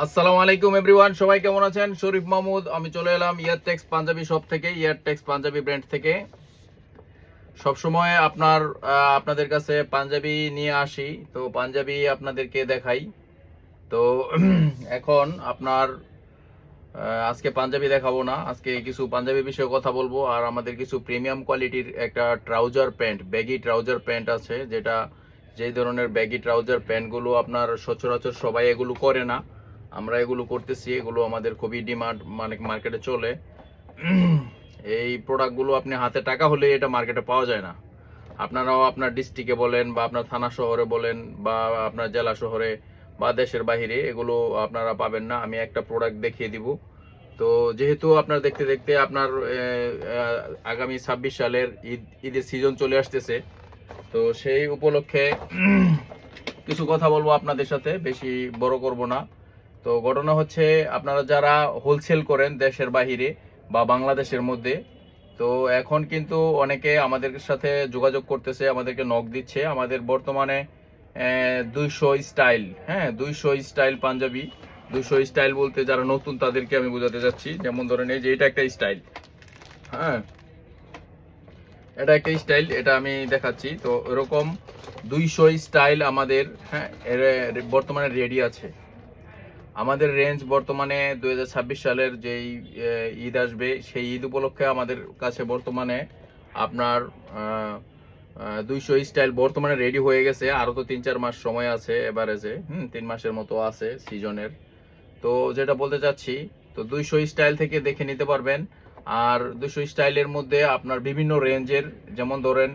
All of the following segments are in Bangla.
আসসালামু আলাইকুম এভরিওয়ান, সবাই কেমন আছেন? শরীফ মাহমুদ, আমি চলে এলাম ইয়ারটেক্স পাঞ্জাবি শপ থেকে ইয়ারটেক্স পাঞ্জাবি ব্র্যান্ড থেকে। সবসময় আপনার আপনাদের কাছে পাঞ্জাবি নিয়ে আসি, তো পাঞ্জাবি আপনাদেরকে দেখাই। তো এখন আপনার আজকে পাঞ্জাবি দেখাবো না, আজকে কিছু পাঞ্জাবি বিষয়ে কথা বলব, আর আমাদের কিছু প্রিমিয়াম কোয়ালিটির একটা trouser pant baggy trouser pant আছে, যেটা যেই ধরনের ব্যাগি ট্রাউজার প্যান্টগুলো আপনার সচরাচর সবাই এগুলো করে না। আমরা এগুলো করতেছি, এগুলো আমাদের খুবই ডিমান্ড মানে মার্কেটে চলে। এই প্রোডাক্টগুলো আপনি হাতে টাকা হলে এটা মার্কেটে পাওয়া যায় না। আপনারাও আপনার ডিস্ট্রিক্টে বলেন বা আপনার থানা শহরে বলেন বা আপনার জেলা শহরে বা দেশের বাইরে এগুলো আপনারা পাবেন না। আমি একটা প্রোডাক্ট দেখিয়ে দিব। তো যেহেতু আপনার দেখতে দেখতে আপনার আগামী ছাব্বিশ সালের ঈদ, ঈদের সিজন চলে আসতেছে। তো সেই উপলক্ষে কিছু কথা বলব আপনাদের সাথে, বেশি বড় করব না। তো ঘটনা হচ্ছে আপনারা যারা হোলসেল করেন দেশের বাহিরে বা বাংলাদেশের মধ্যে, তো এখন কিন্তু অনেকে আমাদের সাথে যোগাযোগ করতেছে, আমাদেরকে নখ দিচ্ছে। আমাদের বর্তমানে দুইশো স্টাইল হ্যাঁ দুইশো স্টাইল পাঞ্জাবি, দুইশো স্টাইল বলতে যারা নতুন তাদেরকে আমি বোঝাতে যাচ্ছি যেমন ধরেন এই যে এটা একটা স্টাইল হ্যাঁ এটা একটা স্টাইল এটা আমি দেখাচ্ছি। তো এরকম দুইশো স্টাইল আমাদের হ্যাঁ বর্তমানে রেডি আছে। আমাদের রেঞ্জ বর্তমানে দু হাজার ছাব্বিশ সালের যেই ঈদ আসবে, সেই ঈদ উপলক্ষে আমাদের কাছে বর্তমানে আপনার দুইশো স্টাইল বর্তমানে রেডি হয়ে গেছে। আরও তো তিন চার মাস সময় আছে এভারেজে হুম, তিন মাসের মতো আছে সিজনের তো যেটা বলতে চাচ্ছি, তো দুইশো স্টাইল থেকে দেখে নিতে পারবেন। আর দুইশো স্টাইলের মধ্যে আপনার বিভিন্ন রেঞ্জের যেমন ধরেন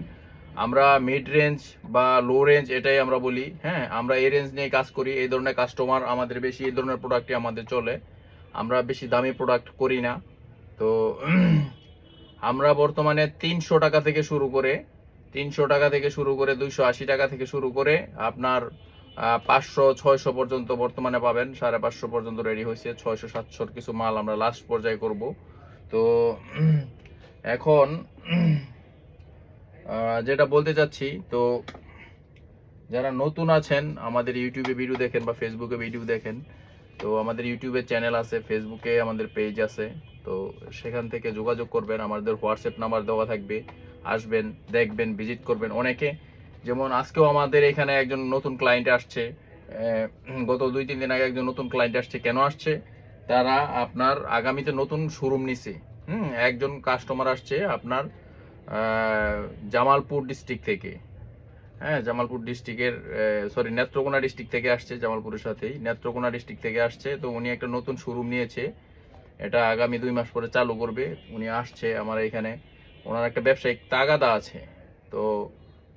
আমরা মিড রেঞ্জ বা লো রেঞ্জ এটাই আমরা বলি হ্যাঁ? আমরা এই রেঞ্জ নিয়ে কাজ করি, এই ধরনের কাস্টমার আমাদের বেশি, এই ধরনের প্রোডাক্টই আমাদের চলে। আমরা বেশি দামি প্রোডাক্ট করি না। তো আমরা বর্তমানে তিনশো টাকা থেকে শুরু করে, তিনশো টাকা থেকে শুরু করে দুইশো আশি টাকা থেকে শুরু করে আপনার পাঁচশো, ছয়শো পর্যন্ত বর্তমানে পাবেন। সাড়ে পাঁচশো পর্যন্ত রেডি হয়েছে, ছয়শো, সাতশোর কিছু মাল আমরা লাস্ট পর্যায়ে করব। তো এখন যেটা বলতে চাচ্ছি, তো যারা নতুন আছেন, আমাদের ইউটিউবে ভিডিও দেখেন বা ফেসবুকে ভিডিও দেখেন, তো আমাদের ইউটিউবে চ্যানেল আছে ফেসবুকে আমাদের পেজ আছে, তো সেখান থেকে যোগাযোগ করবেন, আমাদের হোয়াটসঅ্যাপ নাম্বার দেওয়া থাকবে, আসবেন, দেখবেন ভিজিট করবেন অনেকে। যেমন আজকেও আমাদের এখানে একজন নতুন ক্লায়েন্ট আসছে গত দুই, তিন দিন আগে একজন নতুন ক্লায়েন্ট আসছে, কেন আসছে? তারা আপনার আগামীতে নতুন শোরুম নিছে। হুম, একজন কাস্টমার আসছে, আপনার জামালপুর ডিস্ট্রিক্ট থেকে। হ্যাঁ জামালপুর ডিস্ট্রিক্টের সরি নেত্রকোনা ডিস্ট্রিক্ট থেকে আসছে জামালপুরের সাথেই। নেত্রকোনা ডিস্ট্রিক্ট থেকে আসছে, তো উনি একটা নতুন শোরুম নিয়েছে। এটা আগামী দুই মাস পরে চালু করবে। উনি আসছে আমার এখানে। ওনার একটা ব্যবসায়িক তাগাদা আছে। তো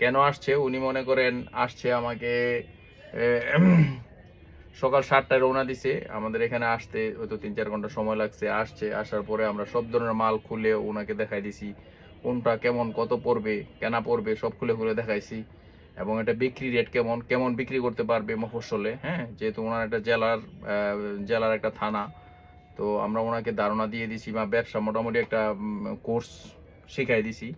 কেন আসছে? উনি মনে করেন, আসছে আমাকে সকাল সাতটায় রওনা দিছে। আমাদের এখানে আসতে হয়তো তিন চার ঘণ্টা সময় লাগছে। আসছে, আসার পরে আমরা সব ধরনের মাল খুলে ওনাকে দেখাই দিছি। কোনটা কেমন, কত পড়বে, কেনা পড়বে, সব খুলে খুলে দেখাইছি। এবং এটা বিক্রি রেট কেমন কেমন বিক্রি করতে পারবে মফস্বলে হ্যাঁ? যেহেতু ওনার একটা জেলার জেলার একটা থানা, তো আমরা ওনাকে ধারণা দিয়ে দিছি বা ব্যবসা মোটামুটি একটা কোর্স শিখাই দিছি।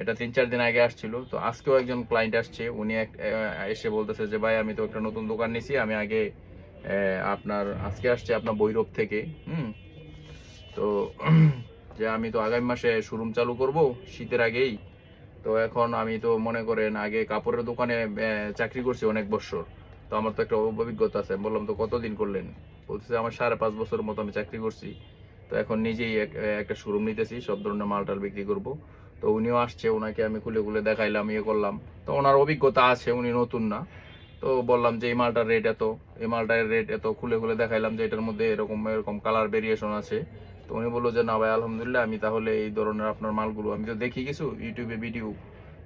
এটা তিন চার দিন আগে আসছিল, তো আজকেও একজন ক্লায়েন্ট আসছে, উনি এসে বলতেছে যে, ভাই, আমি তো একটা নতুন দোকান নিছি, আমি আগে আপনার, আজকে আসছে আপনার বৈরব থেকে। হুম? তো যে আমি তো আগামী মাসে শোরুম চালু করব, শীতের আগেই। তো এখন আমি তো মনে করেন আগে কাপড়ের দোকানে চাকরি করছি অনেক বছর। তো আমার তো একটা অভিজ্ঞতা আছে বললাম তো কতদিন করলেন? বলতেছে আমার সাড়ে পাঁচ বছরের মতো আমি চাকরি করছি। তো এখন নিজেই এক- একটা শোরুম নিতেছি, সব ধরনের মালটাল বিক্রি করব। তো উনিও আসছে, ওনাকে আমি খুলে খুলে দেখাইলাম ইয়ে করলাম। তো ওনার অভিজ্ঞতা আছে, উনি নতুন না। তো বললাম যে এই মালটার রেট এত, এই মালটার রেট এত, খুলে খুলে দেখাইলাম যে এটার মধ্যে এরকম এরকম কালার ভেরিয়েশন আছে। তো উনি বলল যে, না ভাই, আলহামদুলিল্লাহ, আমি তাহলে এই ধরনের আপনার মালগুলো, আমি তো দেখি কিছু ইউটিউবে ভিডিও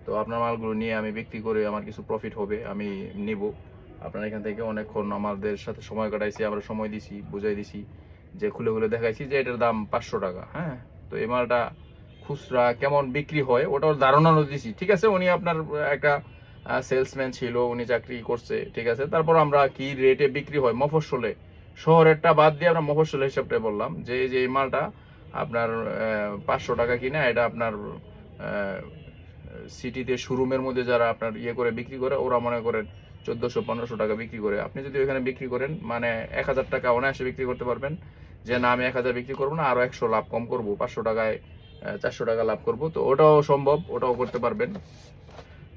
তো আপনার মালগুলো নিয়ে আমি বিক্রি করে আমার কিছু প্রফিট হবে, আমি নিব। আপনার এখান থেকে অনেকক্ষণ আমাদের সাথে সময় কাটাইছি, আমরা সময় দিছি, বুঝাই দিছি, যে খুলে খুলে দেখাইছি যে এটার দাম পাঁচশো টাকা হ্যাঁ? তো এই মালটা খুচরা কেমন বিক্রি হয় ওটার ধারণাও দিছি, ঠিক আছে? উনি আপনার একটা সেলসম্যান ছিল, উনি চাকরি করছে, ঠিক আছে? তারপর আমরা কি রেটে বিক্রি হয়, মফস্বলে শহরেরটা বাদ দিয়ে আমরা মফস্বল হিসাবটা বললাম যে এই যে এই মালটা আপনার পাঁচশো টাকা কিনা, এটা আপনার সিটিতে শোরুমের মধ্যে যারা আপনার ইয়ে করে বিক্রি করে, ওরা মনে করেন চোদ্দোশো পনেরোশো টাকা বিক্রি করে। আপনি যদি ওইখানে বিক্রি করেন মানে এক হাজার টাকা অনায়াসে বিক্রি করতে পারবেন। যে না, আমি এক হাজার বিক্রি করব না আরও একশো লাভ কম করব, পাঁচশো টাকায় চারশো টাকা লাভ করব। তো ওটাও সম্ভব, ওটাও করতে পারবেন।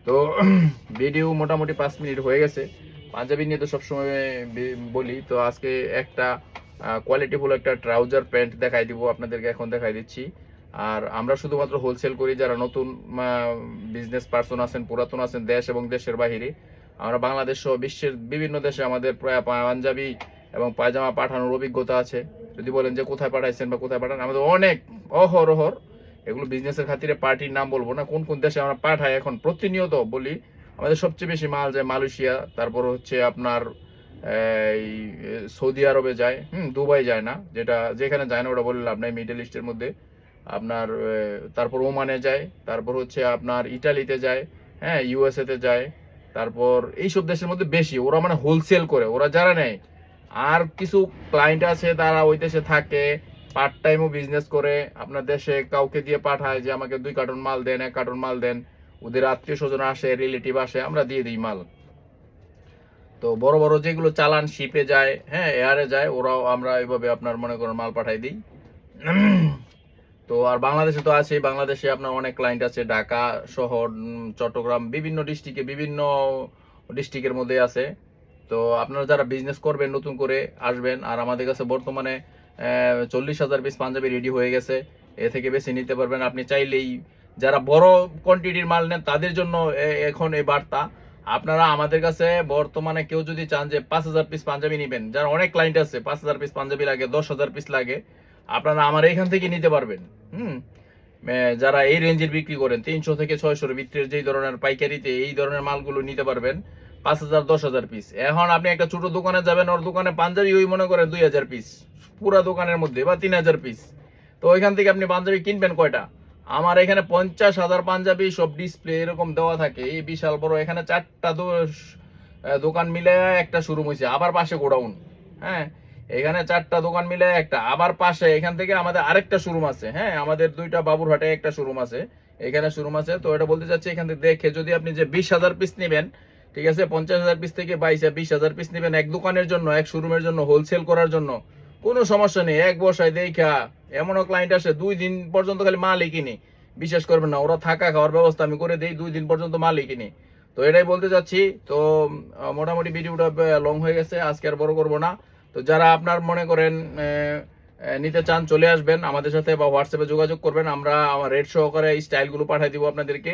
তো ভিডিও মোটামুটি পাঁচ মিনিট হয়ে গেছে। পাঞ্জাবি নিয়ে তো সবসময় বলি, তো আজকে একটা কোয়ালিটিফুল একটা ট্রাউজার প্যান্ট দেখাই দিব, আপনাদেরকে এখন দেখাই দিচ্ছি। আর আমরা শুধুমাত্র হোলসেল করি, যারা নতুন বিজনেস পার্সন আছেন, পুরাতন আছেন, দেশ এবং দেশের বাহিরে। আমরা বাংলাদেশ সহ বিশ্বের বিভিন্ন দেশে আমাদের প্রায় পাঞ্জাবি এবং পায়জামা পাঠানোর অভিজ্ঞতা আছে। যদি বলেন যে কোথায় পাঠাইছেন বা কোথায় পাঠান, আমাদের অনেক অহরহর এগুলো বিজনেসের খাতিরে পার্টির নাম বলব না, কোন কোন দেশে আমরা পাঠাই এখন প্রতিনিয়ত বলি আমাদের সবচেয়ে বেশি মাল যায় মালয়েশিয়া, তারপর হচ্ছে আপনার, এই, সৌদি আরবে যায়, হুম, দুবাই যায় না, যেটা যেখানে যায় না, ওটা বলে লাভ নাই মিডল ইস্টের মধ্যে। আপনার তারপর ওমানে যায়, তারপর হচ্ছে আপনার ইটালিতে যায় হ্যাঁ ইউএসএ তে যায়, তারপর এইসব দেশের মধ্যে বেশি, ওরা মানে হোলসেল করে, ওরা যারা নেয়। আর কিছু ক্লায়েন্ট আছে, তারা ওই দেশে থাকে পার্ট টাইমও বিজনেস করে, আপনার দেশে কাউকে দিয়ে পাঠায় যে আমাকে দুই কার্টন মাল দেন, এক কার্টন মাল দেন। ওদের আত্মীয় স্বজন আসে রিলেটিভ আসে, আমরা দিয়ে দিই মাল। তো বড় বড় যেগুলো চালান শিপে যায় হ্যাঁ এয়ারে যায়, ওরাও আমরা এইভাবে আপনার মনে করেন মাল পাঠাই দিই। তো আর বাংলাদেশে তো আছে বাংলাদেশে আপনার অনেক ক্লায়েন্ট আছে, ঢাকা শহর চট্টগ্রাম, বিভিন্ন ডিস্ট্রিক্টে বিভিন্ন ডিস্ট্রিক্টের মধ্যে আছে। তো আপনারা যারা বিজনেস করবেন, নতুন করে আসবেন, আর আমাদের কাছে বর্তমানে চল্লিশ হাজার পিস পাঞ্জাবি রেডি হয়ে গেছে, এ থেকে বেশি নিতে পারবেন। আপনি চাইলেই যারা বড় কোয়ান্টিটির মাল নেন, তাদের জন্য এখন এই বার্তা। আপনারা আমাদের কাছে বর্তমানে কেউ যদি চান যে পাঁচ হাজার পিস পাঞ্জাবি নেবেন, যারা অনেক ক্লায়েন্ট আছে, পাঁচ হাজার পিস পাঞ্জাবি লাগে, দশ হাজার পিস লাগে, আপনারা আমার এখান থেকে নিতে পারবেন। হুম? যারা এই রেঞ্জের বিক্রি করেন, তিনশো থেকে ছয়শোর ভিতরের যেই ধরনের পাইকারিতে এই ধরনের মালগুলো নিতে পারবেন, পাঁচ হাজার, দশ হাজার পিস এখন আপনি একটা ছোট দোকানে যাবেন, ওর দোকানে পাঞ্জাবি ওই মনে করেন দুই হাজার পিস পুরা দোকানের মধ্যে বা তিন হাজার পিস তো ওইখান থেকে আপনি পাঞ্জাবি কিনবেন কয়টা? আমার এখানে পঞ্চাশ হাজার পাঞ্জাবি সব ডিসপ্লে এরকম দেওয়া থাকে। এই বিশাল বড়, এখানে চারটা দোকান মিলে একটা শোরুম হয়েছে আবার পাশে গোডাউন। হ্যাঁ এখানে চারটা দোকান মিলে একটা, আবার পাশে এখান থেকে আমাদের আরেকটা শোরুম আছে। হ্যাঁ আমাদের দুইটা বাবুরহাটে একটা শোরুম আছে। এখানে শোরুম আছে, তো এটা বলতে চাচ্ছি এখান থেকে দেখে, যদি আপনি যে বিশ হাজার পিস নেবেন, ঠিক আছে, পঞ্চাশ হাজার পিস থেকে বাইশ বিশ হাজার পিস নেবেন এক দোকানের জন্য, এক শোরুমের জন্য হোলসেল করার জন্য, কোনো সমস্যা নেই। এক বসায় দেখা এমনও ক্লায়েন্ট আসে, দুই দিন পর্যন্ত খালি মালই কিনি বিশ্বাস করবেন না, ওরা থাকা খাওয়ার ব্যবস্থা আমি করে দিই, দুই দিন পর্যন্ত মালই কিনি তো এটাই বলতে চাচ্ছি, তো মোটামুটি ভিডিওটা লং হয়ে গেছে, আজকে আর বড় করব না। তো যারা আপনার মনে করেন নিতে চান চলে আসবেন, আমাদের সাথে বা হোয়াটসঅ্যাপে যোগাযোগ করবেন, আমরা আমার রেড সহকারে এই স্টাইলগুলো পাঠিয়ে দিব আপনাদেরকে।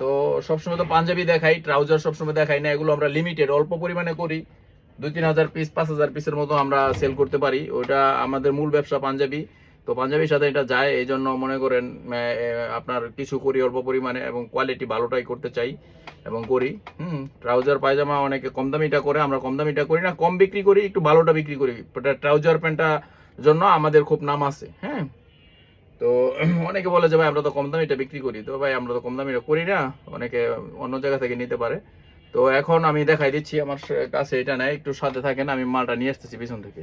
তো সবসময় তো পাঞ্জাবি দেখাই ট্রাউজার সবসময় দেখাই না, এগুলো আমরা লিমিটেড অল্প পরিমাণে করি। দুই, তিন হাজার পিস পাঁচ হাজার পিসের মতো আমরা সেল করতে পারি, ওটা আমাদের মূল ব্যবসা পাঞ্জাবি। তো পাঞ্জাবির সাথে এটা যায়, এই জন্য মনে করেন আপনার কিছু করি অল্প পরিমাণে এবং কোয়ালিটি ভালোটাই করতে চাই এবং করি। হুম ট্রাউজার পায়জামা অনেকে কম দামিটা করে, আমরা কম দামিটা করি না, কম বিক্রি করি, একটু ভালোটা বিক্রি করি। ট্রাউজার প্যান্টটা জন্য আমাদের খুব নাম আছে হ্যাঁ। তো অনেকে বলে যে, ভাই, আমরা তো কম দামিটা বিক্রি করি। তো ভাই, আমরা তো কম দামিটা করি না, অনেকে অন্য জায়গা থেকে নিতে পারে। তো এখন আমি দেখাই দিচ্ছি, আমার কাছে এটা নাই, একটু সাথে থাকেন, আমি মালটা নিয়ে আসতেছি পিছন থেকে।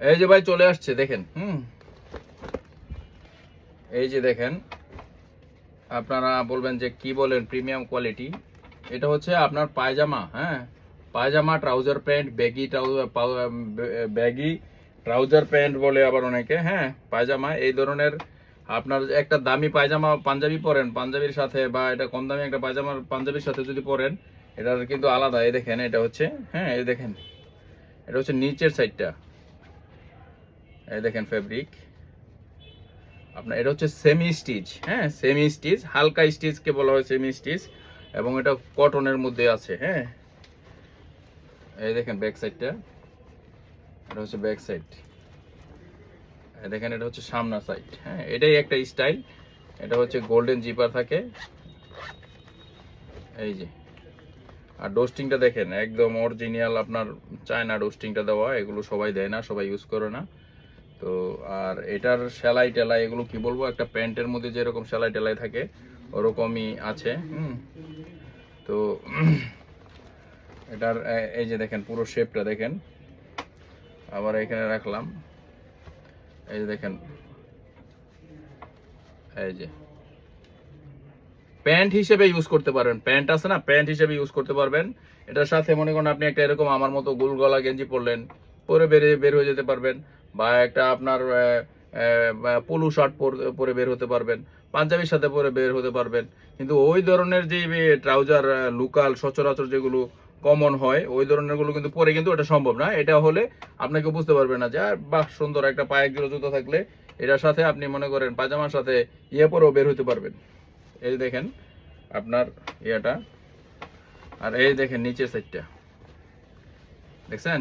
এই যে ভাই চলে আসছে দেখেন। হুম। এই যে দেখেন আপনারা বলবেন যে কি বলেন প্রিমিয়াম কোয়ালিটি এটা হচ্ছে আপনার পায়জামা হ্যাঁ? Pyjama trouser pant baggy trouser baggy trouser pant বলে আবার অনেকে হ্যাঁ? পায়জামা এই ধরনের আপনার একটা দামি পায়জামা পাঞ্জাবি পরেন পাঞ্জাবির সাথে বা এটা কম দামি একটা পায়জামার পাঞ্জাবির সাথে যদি পরেন এটার কিন্তু আলাদা। এই দেখেন এটা হচ্ছে হ্যাঁ এই দেখেন এটা হচ্ছে নিচের সাইডটা এই দেখেন ফেব্রিক আপনার, এটা হচ্ছে সেমি স্টিচ হ্যাঁ? সেমি স্টিচ হালকা স্টিচকে বলা হয় সেমি স্টিচ এবং এটা কটনের মধ্যে আছে হ্যাঁ? এই দেখেন ব্যাক সাইডটা এটা হচ্ছে ব্যাক সাইড দেখেন, এটা হচ্ছে সামনা সাইড হ্যাঁ? এটাই একটা স্টাইল এটা হচ্ছে গোল্ডেন জিপার থাকে। এই যে। আর ডোস্টিংটা দেখেন, একদম অরিজিনাল আপনার চায়না ডোস্টিংটা দেওয়া, এগুলো সবাই দেয় না, সবাই ইউজ করে না। তো আর এটার সেলাই টেলাই এগুলো কি বলব? একটা প্যান্টের মধ্যে যেরকম সেলাই টেলাই থাকে, ওরকমই আছে, হুম। তো এটার এই যে দেখেন, পুরো শেপটা দেখেন। আবার এখানে রাখলাম। এই যে দেখেন। এই যে। প্যান্ট হিসেবে ইউজ করতে পারবেন। প্যান্ট আছে না? প্যান্ট হিসেবে ইউজ করতে পারবেন। এটার সাথে মনে করেন আপনি একটা এরকম আমার মতো গোল গলা গেঞ্জি পরলেন, পরে বেরে বের হয়ে যেতে পারবেন। বা একটা আপনার পলু শার্ট পরে বের হতে পারবেন পাঞ্জাবির সাথে পরে বের হতে পারবেন। কিন্তু ওই ধরনের যে ট্রাউজার লোকাল সচরাচর যেগুলো কমন হয়, ওই ধরনেরগুলো কিন্তু পরে কিন্তু এটা সম্ভব না। এটা হলে আপনাকে বুঝতে পারবেন না যে, আর বাহ, সুন্দর একটা পায়ে জোড়া জুতো থাকলে। এটার সাথে আপনি মনে করেন পাজামার সাথে ইয়ে পরেও বের হতে পারবেন। এই দেখেন, আপনার ইয়েটা, আর এই দেখেন নিচের সাইডটা দেখছেন?